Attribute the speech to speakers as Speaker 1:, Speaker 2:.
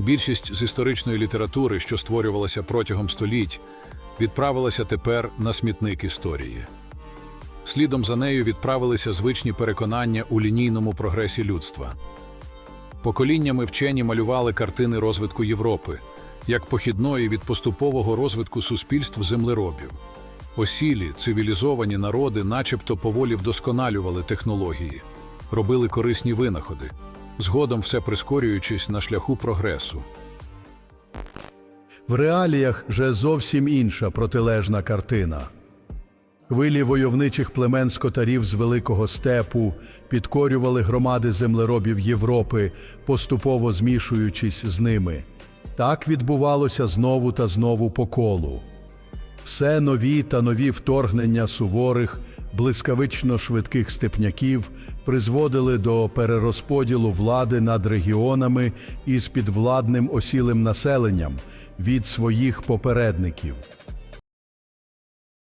Speaker 1: Більшість з історичної літератури, що створювалася протягом століть, відправилася тепер на смітник історії. Слідом за нею відправилися звичні переконання у лінійному прогресі людства. Поколіннями вчені малювали картини розвитку Європи, як похідної від поступового розвитку суспільств землеробів. Осілі, цивілізовані народи начебто поволі вдосконалювали технології, робили корисні винаходи, згодом все прискорюючись на шляху прогресу.
Speaker 2: В реаліях же зовсім інша протилежна картина. Хвилі войовничих племен скотарів з Великого степу підкорювали громади землеробів Європи, поступово змішуючись з ними. Так відбувалося знову та знову по колу. Все нові та нові вторгнення суворих, блискавично швидких степняків призводили до перерозподілу влади над регіонами із підвладним осілим населенням від своїх попередників.